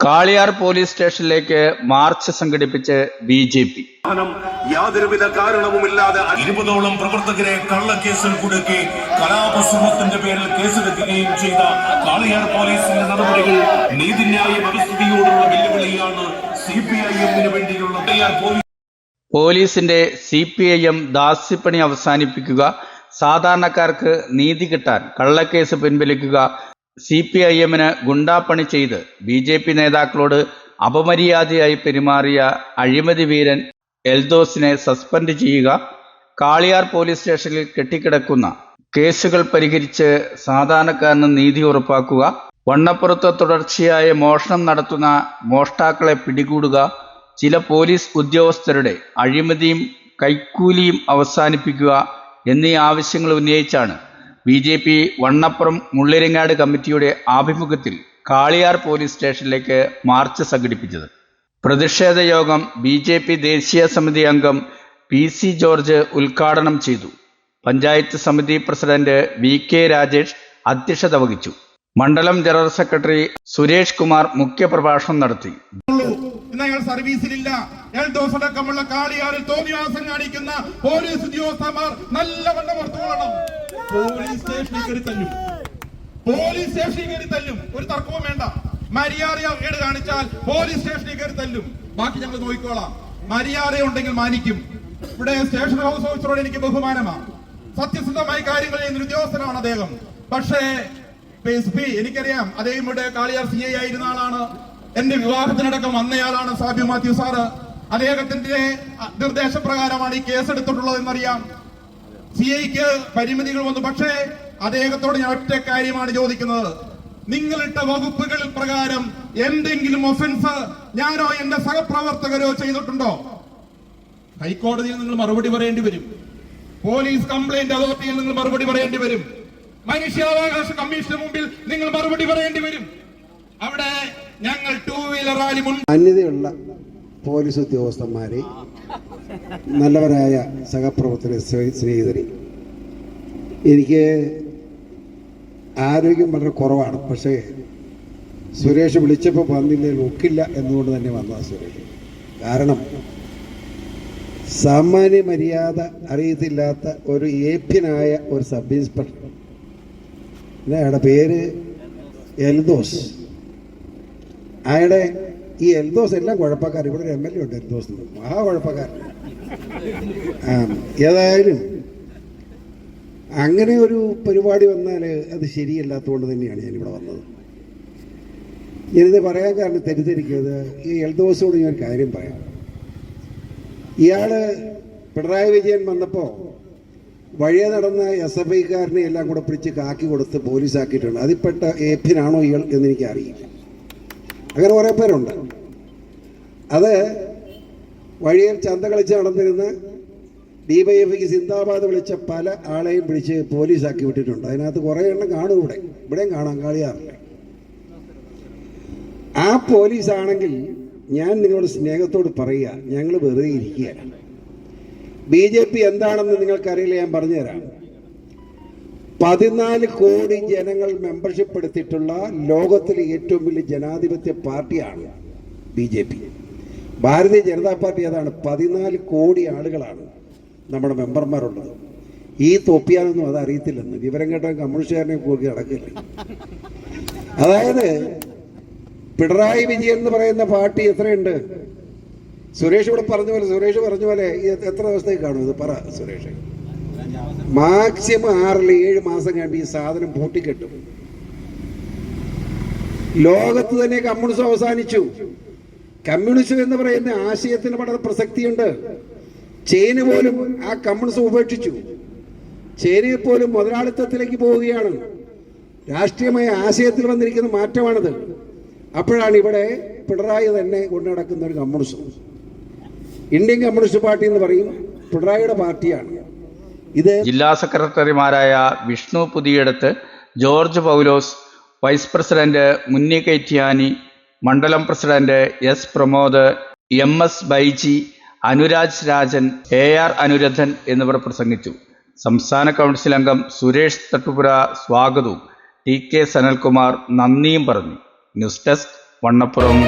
Kaliyar police സ്റ്റേഷനിലേക്ക് march സംഘടിപ്പിച്ച് B J P. യാതൊരുവിധ കാരണവുമില്ലാതെ ഇരുപതോളം പ്രവർത്തകരെ കള്ളക്കേസിൽ കുടുക്കി കലാപശ്രമത്തിന്റെ പേരിൽ കേസെടുക്കുകയും ചെയ്ത കാളിയാർ പോലീസിന്റെ നടപടികൾ നീതിന്യായ വ്യവസ്ഥയോടുള്ള വെല്ലുവിളിയാണ് സി പി ഐ എമ്മിന് വേണ്ടിയുള്ള പോലീസിന്റെ സി പി ഐ എം ദാസ്യപ്പണി അവസാനിപ്പിക്കുക. സാധാരണക്കാർക്ക് നീതി കിട്ടാൻ കള്ളക്കേസ് പിൻവലിക്കുക. സി പി ഐ എമ്മിന് ഗുണ്ടാപ്പണി ചെയ്ത് ബി ജെ പി നേതാക്കളോട് അപമര്യാദയായി പെരുമാറിയ അഴിമതി വീരൻ എൽദോസിനെ സസ്പെൻഡ് ചെയ്യുക കാളിയാർ പോലീസ് സ്റ്റേഷനിൽ കെട്ടിക്കിടക്കുന്ന കേസുകൾ പരിഹരിച്ച് സാധാരണക്കാരന് നീതി ഉറപ്പാക്കുക വണ്ണപ്പുറത്ത് തുടർച്ചയായ മോഷണം നടത്തുന്ന മോഷ്ടാക്കളെ പിടികൂടുക ചില പോലീസ് ഉദ്യോഗസ്ഥരുടെ അഴിമതിയും കൈക്കൂലിയും അവസാനിപ്പിക്കുക എന്നീ ആവശ്യങ്ങൾ ഉന്നയിച്ചാണ് B J P Vannappuram Mulliringad കമ്മിറ്റിയുടെ ആഭിമുഖ്യത്തിൽ കാളിയാർ പോലീസ് സ്റ്റേഷനിലേക്ക് മാർച്ച് സംഘടിപ്പിച്ചത്. പ്രതിഷേധ യോഗം ബി ജെ പി ദേശീയ സമിതി അംഗം പി സി ജോർജ് ഉദ്ഘാടനം ചെയ്തു. പഞ്ചായത്ത് സമിതി പ്രസിഡന്റ് വി കെ രാജേഷ് അധ്യക്ഷത വഹിച്ചു. മണ്ഡലം ജനറൽ സെക്രട്ടറി സുരേഷ് കുമാർ മുഖ്യപ്രഭാഷണം നടത്തി. സർവീസിലില്ല. എൽദോസ് അടക്കമുള്ള കാളിയാറിൽ തോന്നിവാസം കാണിക്കുന്ന പോലീസ് ഉദ്യോഗസ്ഥന്മാർ നല്ലവണ്ണം ഓർത്തുകൊള്ളണം പോലീസ് സ്റ്റേഷനിൽ കയറി തല്ലും. പോലീസ് സ്റ്റേഷനിൽ കയറി തല്ലും. ഒരു തർക്കവും വേണ്ട. മര്യാദ കേട് കാണിച്ചാൽ പോലീസ് സ്റ്റേഷനിൽ കയറി തല്ലും. ബാക്കി ഞങ്ങൾ നോക്കിക്കോളാം. മര്യാദ ഉണ്ടെങ്കിൽ മാനിക്കും. ഇവിടെ സ്റ്റേഷൻ ഹൗസ് ഓഫീസറോട് എനിക്ക് ബഹുമാനമാണ് സത്യസന്ധമായി കാര്യങ്ങൾ ചെയ്യുന്ന ഉദ്യോഗസ്ഥനാണ് അദ്ദേഹം. പക്ഷേ എസ് പി എനിക്കറിയാം അദ്ദേഹം ഇവിടെ കാളിയാർ സി ഐ ആയിരുന്ന ആളാണ്. എന്റെ വിവാഹത്തിനടക്കം വന്നയാളാണ് സാബി മാത്യു സാറ്. അദ്ദേഹത്തിന്റെ നിർദ്ദേശപ്രകാരമാണ് ഈ കേസ് എടുത്തിട്ടുള്ളത് എന്നറിയാം സി ഐക്ക് പരിമിതികൾ വന്നു. പക്ഷേ അദ്ദേഹത്തോട് ഞാൻ ഒറ്റ കാര്യമാണ് ചോദിക്കുന്നത്. നിങ്ങളിട്ട വകുപ്പുകൾ പ്രകാരം എന്തെങ്കിലും ഒഫൻസ് ഞാനോ എന്റെ സഹപ്രവർത്തകരോ ചെയ്തിട്ടുണ്ടോ? ഹൈക്കോടതിയിൽ നിങ്ങൾ മറുപടി പറയേണ്ടി വരും. പോലീസ് കംപ്ലൈന്റ് അതോറിറ്റിയിൽ നിങ്ങൾ മറുപടി പറയേണ്ടി വരും. മനുഷ്യാവകാശ കമ്മീഷന് മുമ്പിൽ നിങ്ങൾ മറുപടി പറയേണ്ടി വരും. അവിടെ ഞങ്ങൾ ടൂ വീലർ റാലി മുൻ പോലീസ് ഉദ്യോഗസ്ഥന്മാരെ നല്ലവരായ സഹപ്രവർത്തക സ്നേ- സ്നേഹിതരെ. എനിക്ക് ആരോഗ്യം വളരെ കുറവാണ്. പക്ഷേ സുരേഷ് വിളിച്ചപ്പോൾ വന്നില്ലെങ്കിൽ ഒക്കില്ല എന്നുകൊണ്ട് തന്നെ വന്നതാണ് സുരേഷ്. കാരണം സാമാന്യ മര്യാദ അറിയത്തില്ലാത്ത ഒരു ഏപ്യനായ ഒരു സബ് ഇൻസ്പെക്ടർ. അയാളുടെ പേര് എൽദോസ്. അയാളുടെ ഈ എൽദോസ് എല്ലാം കുഴപ്പക്കാർ. ഇവിടെ ഒരു എം എൽ എ ഉണ്ട് എൽദോസ് മഹാ കുഴപ്പക്കാരൻ ഏതായാലും അങ്ങനെ ഒരു പരിപാടി വന്നാൽ അത് ശരിയല്ലാത്തതുകൊണ്ട് തന്നെയാണ് ഞാനിവിടെ വന്നത്. ഞാനിത് പറയാൻ കാരണം തെറ്റിദ്ധരിക്കുന്നത് ഈ എൽദോസോട് ഞാൻ കാര്യം പറയാം. ഇയാൾ പിണറായി വിജയൻ വന്നപ്പോൾ വഴിയെ നടന്ന എസ് എഫ് ഐക്കാരനെ എല്ലാം കൂടെ പിടിച്ച് കാക്കി കൊടുത്ത് പോലീസാക്കിയിട്ടുണ്ട്. അതിൽപ്പെട്ട ഏപ്പിനാണോ ഇയാൾ എന്ന് എനിക്ക് അറിയില്ല അങ്ങനെ കുറേ പേരുണ്ട്. അത് വഴിയിൽ ചന്ത കളിച്ച് നടന്നിരുന്ന ഡിവൈഎഫ്ഐക്ക് സിന്ദാബാദ് വിളിച്ച പല ആളെയും പിടിച്ച് പോലീസാക്കി വിട്ടിട്ടുണ്ട്. അതിനകത്ത് കുറേ എണ്ണം കാണും ഇവിടെ. ഇവിടെയും കാണാൻ കളിയാറില്ല. ആ പോലീസാണെങ്കിൽ ഞാൻ നിങ്ങളോട് സ്നേഹത്തോട് പറയുക ഞങ്ങൾ വെറുതെ ഇരിക്കുകയാണ്. ബി ജെ പി എന്താണെന്ന് നിങ്ങൾക്കറിയില്ല ഞാൻ പറഞ്ഞുതരാം. പതിനാല് കോടി ജനങ്ങൾ മെമ്പർഷിപ്പ് എടുത്തിട്ടുള്ള ലോകത്തിലെ ഏറ്റവും വലിയ ജനാധിപത്യ പാർട്ടിയാണ് B J P Bharatiya Janata party അതാണ് പതിനാല് കോടി ആളുകളാണ് നമ്മുടെ മെമ്പർമാരുള്ളത്. ഈ തൊപ്പിയാനൊന്നും അത് അറിയത്തില്ലെന്ന്. വിവരം കേട്ട കമ്മ്യൂണിസ്റ്റുകാരനെ കൂടി നടക്കില്ല. അതായത് പിണറായി വിജയൻ എന്ന് പറയുന്ന പാർട്ടി എത്രയുണ്ട്? സുരേഷ് ഇവിടെ പറഞ്ഞ പോലെ സുരേഷ് പറഞ്ഞ പോലെ എത്ര ദിവസത്തേക്ക് കാണും ഇത്? പറ സുരേഷ്. മാക്സിമം ആറിൽ ഏഴ് മാസം കഴിയുമ്പോൾ ഈ സാധനം പൂട്ടിക്കെട്ടും. ലോകത്ത് തന്നെ കമ്മ്യൂണിസം അവസാനിച്ചു. കമ്മ്യൂണിസം എന്ന് പറയുന്ന ആശയത്തിന് വളരെ പ്രസക്തിയുണ്ട്. ചൈന പോലും ആ കമ്മ്യൂണിസം ഉപേക്ഷിച്ചു. ചൈനയിൽ പോലും മുതലാളിത്തത്തിലേക്ക് പോവുകയാണ്. രാഷ്ട്രീയമായ ആശയത്തിൽ വന്നിരിക്കുന്ന മാറ്റമാണത്. അപ്പോഴാണ് ഇവിടെ പിണറായി തന്നെ കൊണ്ടു നടക്കുന്ന ഒരു കമ്മ്യൂണിസം. ഇന്ത്യൻ കമ്മ്യൂണിസ്റ്റ് പാർട്ടി എന്ന് പറയും പിണറായിയുടെ പാർട്ടിയാണ്. ഇത് ജില്ലാ സെക്രട്ടറിമാരായ Vishnu Puthiyedath George Paulose vice president Munni കൈറ്റിയാനി മണ്ഡലം president S Pramod M S Baiji Anuraj Rajan A R Anurathan എന്നിവർ പ്രസംഗിച്ചു. സംസ്ഥാന കൗൺസിൽ അംഗം സുരേഷ് തട്ടുപുര സ്വാഗതവും. ടി കെ സനൽകുമാർ നന്ദിയും പറഞ്ഞു. News desk Vannappuram.